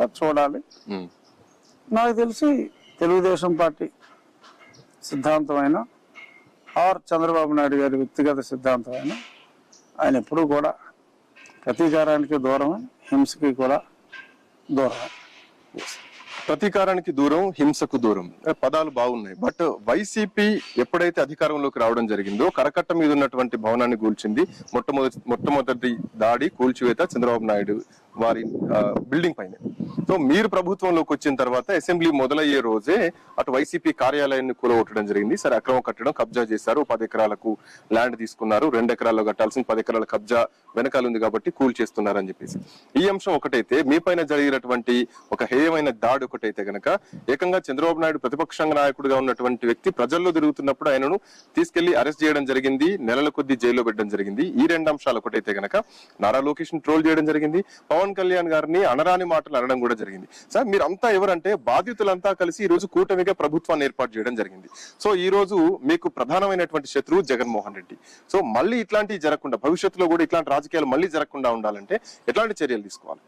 కాకుండా చూడాలి. నాకు తెలిసి తెలుగుదేశం పార్టీ సిద్ధాంతమైన ఆర్ చంద్రబాబు నాయుడు గారి వ్యక్తిగత సిద్ధాంతమైన ఆయన ఎప్పుడూ కూడా ప్రతీకారానికి దూరం హింసకి కూడా దూరం ప్రతీకారానికి దూరం హింసకు దూరం. పదాలు బాగున్నాయి. బట్ వైసీపీ ఎప్పుడైతే అధికారంలోకి రావడం జరిగిందో కరకట్ట మీద ఉన్నటువంటి భవనాన్ని కూల్చింది మొట్టమొదటి మొట్టమొదటి దాడి కూల్చివేత చంద్రబాబు నాయుడు వారి బిల్డింగ్ పైన. సో మీరు ప్రభుత్వంలోకి వచ్చిన తర్వాత అసెంబ్లీ మొదలయ్యే రోజే అటు వైసీపీ కార్యాలయాన్ని కూలగొట్టడం జరిగింది. సరే అక్రమ కట్టడం కబ్జా చేశారు. పది ఎకరాలకు ల్యాండ్ తీసుకున్నారు. రెండు ఎకరాల్లో కట్టాల్సిన పది ఎకరాల కబ్జా వెనకాల ఉంది కాబట్టి కూల్ చేస్తున్నారని చెప్పేసి. ఈ అంశం ఒకటైతే మీ పైన జరిగినటువంటి ఒక హేయమైన దాడి ఒకటైతే గనక ఏకంగా చంద్రబాబు నాయుడు ప్రతిపక్ష నాయకుడిగా ఉన్నటువంటి వ్యక్తి ప్రజల్లో తిరుగుతున్నప్పుడు ఆయనను తీసుకెళ్ళి అరెస్ట్ చేయడం జరిగింది. నెలల కొద్ది జైల్లో పెట్టడం జరిగింది. ఈ రెండు అంశాలు ఒకటైతే గనక నారా లోకేష్ ట్రోల్ చేయడం జరిగింది. పవన్ కళ్యాణ్ గారిని అనరాని మాటలు అనడం కూడా జరిగింది. సార్ మీరంతా ఎవరంటే బాధితులంతా కలిసి ఈ రోజు కూటమిగా ప్రభుత్వాన్ని ఏర్పాటు చేయడం జరిగింది. సో ఈ రోజు మీకు ప్రధానమైనటువంటి శత్రువు జగన్మోహన్ రెడ్డి. సో మళ్ళీ ఇట్లాంటివి జరగకుండా భవిష్యత్తులో కూడా ఇట్లాంటి రాజకీయాలు మళ్ళీ జరగకుండా ఉండాలంటే ఎట్లాంటి చర్యలు తీసుకోవాలి?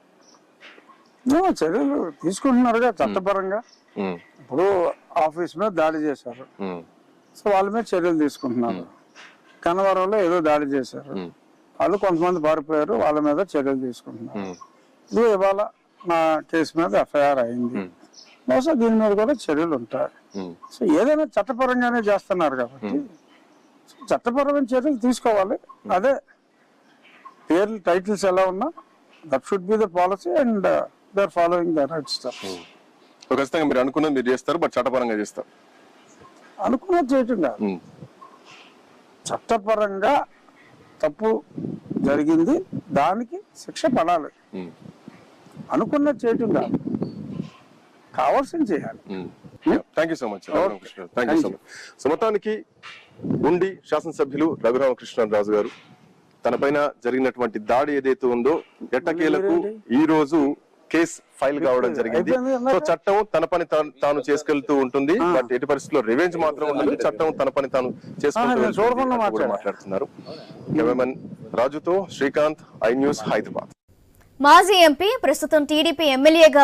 చర్యలు తీసుకుంటున్నారుగా చట్టపరంగా. ఇప్పుడు ఆఫీస్ మీద దాడి చేశారు. సో వాళ్ళ మీద చర్యలు తీసుకుంటున్నారు. కనవరంలో ఏదో దాడి చేశారు. వాళ్ళు కొంతమంది పారిపోయారు వాళ్ళ మీద చర్యలు తీసుకుంటున్నారు. ఇది ఇవాళ నా కేసు మీద ఎఫ్ఐఆర్ అయింది. బహుశా దీని మీద కూడా చర్యలు ఉంటాయి. సో ఏదైనా చట్టపరంగానే చేస్తున్నారు కాబట్టి చట్టపరమైన చర్యలు తీసుకోవాలి. అదే పేర్లు టైటిల్స్ ఎలా ఉన్నా that should be the policy and they are following the right ఖచ్చితంగా మీరు అనుకున్నది మీరు చేస్తారు బట్ చట్టపరంగా చేస్తారు. అనుకున్నది చేయటం కాదు. చట్టపరంగా తప్పు జరిగింది దానికి శిక్ష పడాలి. ఉమ్, అనుకున్నది చేయటం కాదు కావాల్సింది చేయాలి. Thank you so much thank you so much so మొత్తానికి ఉండి శాసనసభ్యులు రఘురామకృష్ణరాజు గారు తన పైన జరిగినటువంటి దాడి ఏదైతే ఉందో ఎట్టకేలకు ఈ రోజు కేసు ఫైల్ కావడం జరిగింది? సో చట్టం తన పని తాను- తాను చేసుకెళ్తూ ఉంటుంది. బట్ ఎట్టి పరిస్థితుల్లో రివెంజ్ మాత్రం ఉండదు చట్టం తన పని తాను చేసుకుంటూ. మాట్లాడుతున్నారు. కెమెరామెన్ రాజుతో శ్రీకాంత్ ఐ న్యూస్ హైదరాబాద్. మాజీ ఎంపీ ప్రస్తుతం టీడీపీ ఎమ్మెల్యేగా